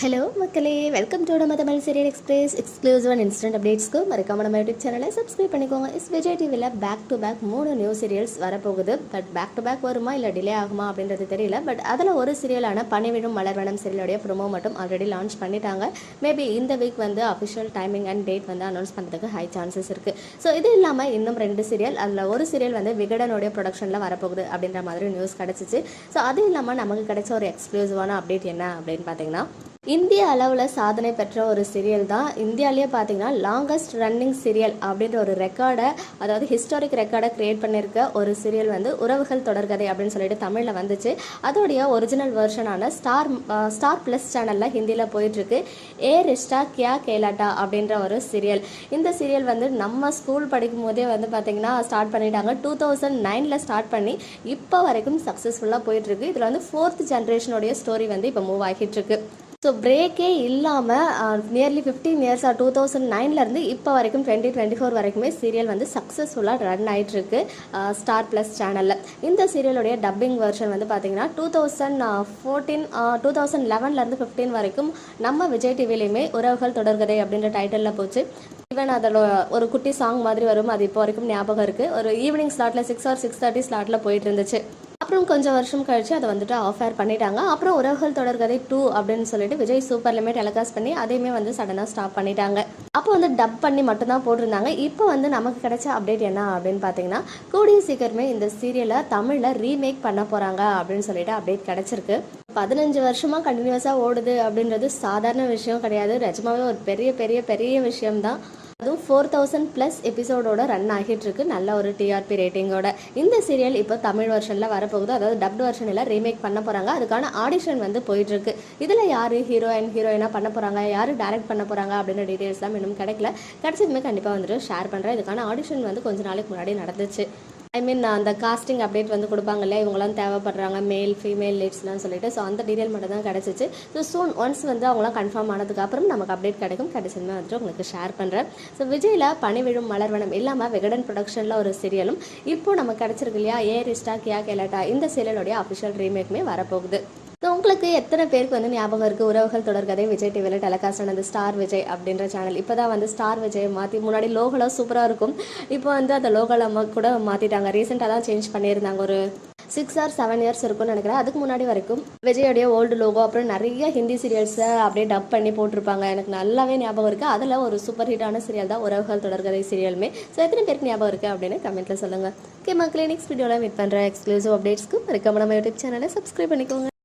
Hello மக்களே. Welcome to நம்ம Tamil serial express exclusive and instant அப்டேட்ஸ்க்கு மறக்காம நம்ம யூடியூப் சேனலை சப்ஸ்கிரைப் பண்ணிக்கோங்க. இஸ் விஜய் டிவியில் பேக் டு பேக் மூணு நியூ சீரியல்ஸ் வரப்போகுது. பட் பேக் டு பேக் வருமா இல்லை டிலே ஆகுமா அப்படின்றது தெரியல. பட் அதில் ஒரு சீரியலான பனிவிடும் மலர்வனம் சீரியலுடைய ப்ரோமோ மட்டும் ஆல்ரெடி லான்ச் பண்ணிட்டாங்க. மேபி இந்த வீக் வந்து அஃபிஷியல் டைமிங் அண்ட் டேட் வந்து அனௌன்ஸ் பண்ணுறதுக்கு ஹை சான்சஸ் இருக்குது ஸோ இது இல்லாமல் இன்னும் ரெண்டு சீரியல் அதில் ஒரு சீரியல் வந்து விகடனுடைய ப்ரொடக்ஷனில் வரப்போகுது அப்படின்ற மாதிரி நியூஸ் கிடச்சிச்சு. ஸோ அது இல்லாமல் நமக்கு கிடைச்ச ஒரு எக்ஸ்க்ளூசிவான அப்டேட் என்ன அப்படின்னு பார்த்தீங்கன்னா இந்திய அளவில் சாதனை பெற்ற ஒரு சீரியல் தான் இந்தியாவிலேயே பார்த்தீங்கன்னா லாங்கஸ்ட் ரன்னிங் சீரியல் அப்படின்ற ஒரு ரெக்கார்டை அதாவது ஹிஸ்டாரிக் ரெக்கார்டை கிரியேட் பண்ணியிருக்க ஒரு சீரியல் வந்து உறவுகள் தொடர்கதை அப்படின்னு சொல்லிட்டு தமிழில் வந்துச்சு. அதோடைய ஒரிஜினல் வெர்ஷனான ஸ்டார் ஸ்டார் ப்ளஸ் சேனலில் ஹிந்தியில் போயிட்டுருக்கு. ஏ ரிஷ்டா கியா கேலாட்டா அப்படின்ற ஒரு சீரியல் இந்த சீரியல் வந்து நம்ம ஸ்கூல் படிக்கும் போதே வந்து பார்த்திங்கன்னா ஸ்டார்ட் பண்ணிட்டாங்க. டூ தௌசண்ட் நைனில் ஸ்டார்ட் பண்ணி இப்போ வரைக்கும் சக்ஸஸ்ஃபுல்லாக போயிட்டுருக்கு. இதில் வந்து ஃபோர்த் ஜென்ரேஷனுடைய ஸ்டோரி வந்து இப்போ மூவ் ஆகிட்டுருக்கு. ஸோ பிரேக்கே இல்லாமல் nearly fifteen years two thousand நைன்லேருந்து இப்போ வரைக்கும் டுவெண்ட்டி டுவெண்ட்டி ஃபோர் வரைக்குமே சீரியல் வந்து சக்ஸஸ்ஃபுல்லாக ரன் ஆகிட்டுருக்கு ஸ்டார் ப்ளஸ் சேனலில் இந்த சீரியலுடைய டப்பிங் வெர்ஷன் வந்து பார்த்தீங்கன்னா two thousand fourteen two thousand லெவன்லேருந்து fifteen வரைக்கும் நம்ம விஜய் டிவிலையுமே உறவுகள் தொடர்கதை அப்படின்ற டைட்டிலில் போச்சு. ஈவன் அதில் ஒரு குட்டி சாங் மாதிரி வரும் அது இப்போ வரைக்கும் ஞாபகம் இருக்குது ஒரு ஈவினிங் ஸ்லாட்டில் சிக்ஸ் ஆர் சிக்ஸ் தேர்ட்டி ஸ்லாட்டில் போயிட்டு இருந்துச்சு. அப்புறம் கொஞ்சம் வருஷம் கழிச்சு அதை வந்துட்டு ஆஃப் ஏர் பண்ணிட்டாங்க. அப்புறம் உறவுகள் தொடர்கதை டூ அப்படின்னு சொல்லிட்டு விஜய் சூப்பர்லையுமே டெலிகாஸ்ட் பண்ணி அதையுமே வந்து சடனாக ஸ்டாப் பண்ணிட்டாங்க. அப்போ வந்து டப் பண்ணி மட்டும்தான் போட்டிருந்தாங்க. இப்போ வந்து நமக்கு கிடைச்ச அப்டேட் என்ன அப்படின்னு பார்த்தீங்கன்னா கூடிய சீக்கிரமே இந்த சீரியலை தமிழில் ரீமேக் பண்ண போகிறாங்க அப்படின்னு சொல்லிட்டு அப்டேட் கிடச்சிருக்கு. பதினஞ்சு வருஷமாக கண்டினியூஸாக ஓடுது அப்படின்றது சாதாரண விஷயம் கிடையாது. நிஜமாவே ஒரு பெரிய பெரிய பெரிய விஷயம்தான். அதுவும் ஃபோர் தௌசண்ட் ப்ளஸ் எபிசோடோட ரன் ஆகிட்டு இருக்கு நல்ல ஒரு டிஆர்பி ரேட்டிங்கோட இந்த சீரியல் இப்போ தமிழ் வெர்ஷனில் வரப்போகுது. அதாவது டப்டு வெர்ஷனில் ரீமேக் பண்ண போகிறாங்க அதுக்கான ஆடிஷன் வந்து போயிட்டு இருக்கு இதில் யார் ஹீரோயின் ஹீரோயினாக பண்ண போகிறாங்க யார் டேரக்ட் பண்ண போகிறாங்க அப்படின்ற டீட்டெயில்ஸ்லாம் இன்னும் கிடைக்கல. கிடைச்சதுமே கண்டிப்பாக வந்துட்டு ஷேர் பண்ணுறேன் இதுக்கான ஆடிஷன் வந்து கொஞ்ச நாளைக்கு முன்னாடி நடந்துச்சு. ஐ மீன் அந்த காஸ்டிங் அப்டேட் வந்து கொடுப்பாங்க இல்லையா இவங்களாம் தேவைப்படுறாங்க மேல் ஃபீமேல் லீட்ஸ்லாம் சொல்லிட்டு. ஸோ அந்த டீட்டெயில் மட்டும் தான் கிடச்சிச்சு. ஸோ சூன் ஒன்ஸ் வந்து அவங்களாம் கன்ஃபார்ம் ஆனதுக்கப்புறம் நமக்கு அப்டேட் கிடைக்கும். கிடைச்சதுமே வந்துட்டு உங்களுக்கு ஷேர் பண்ணுறேன் ஸோ விஜயில் பனிவிழும் மலர்வனம் இல்லாமல் விகடன் ப்ரொடக்ஷனில் ஒரு சீரியலும் இப்போ நமக்கு கிடச்சிருக்கு இல்லையா? ஏ ரிஸ்டா கியா கேலட்டா இந்த சீரியலுடைய அஃபிஷியல் ரீமேக்குமே வரப்போகுது. உங்களுக்கு எத்தனை பேருக்கு வந்து ஞாபகம் இருக்குது உறவுகள் தொடர்கதை விஜய் டிவியில் டெலகாஸ்ட் ஆனது ஸ்டார் விஜய் அப்படின்ற சேனல் இப்போ தான் வந்து ஸ்டார் விஜய் மாற்றி முன்னாடி லோகோலாம் சூப்பராக இருக்கும். இப்போ வந்து அந்த லோகோலாம் கூட மாற்றிட்டாங்க ரீசெண்டாக தான் சேஞ்ச் பண்ணியிருந்தாங்க. ஒரு சிக்ஸ் ஆர் செவன் இயர்ஸ் இருக்கும்னு நினைக்கிறேன். அதுக்கு முன்னாடி வரைக்கும் விஜயோடைய ஓல்டு லோகோ அப்புறம் நிறைய ஹிந்தி சீரியல்ஸை அப்படியே டப் பண்ணி போட்டிருப்பாங்க. எனக்கு நல்லாவே ஞாபகம் இருக்குது அதில் ஒரு சூப்பர் ஹிட்டான சீரியல் தான் உறவுகள் தொடர்கதை சீரியலுமே ஸோ எத்தனை பேருக்கு ஞாபகம் இருக்குது அப்படின்னு கமெண்ட்டில் சொல்லுங்கள் ஓகே மக்களே நெக்ஸ்ட் வீடியோவில் மீட் பண்ணுற எக்ஸ்க்ளூசிவ் அப்டேட்ஸ்க்கு மறக்காம நம்ம யூடியூப் சேனலை சப்ஸ்கிரைப் பண்ணிக்கோங்க.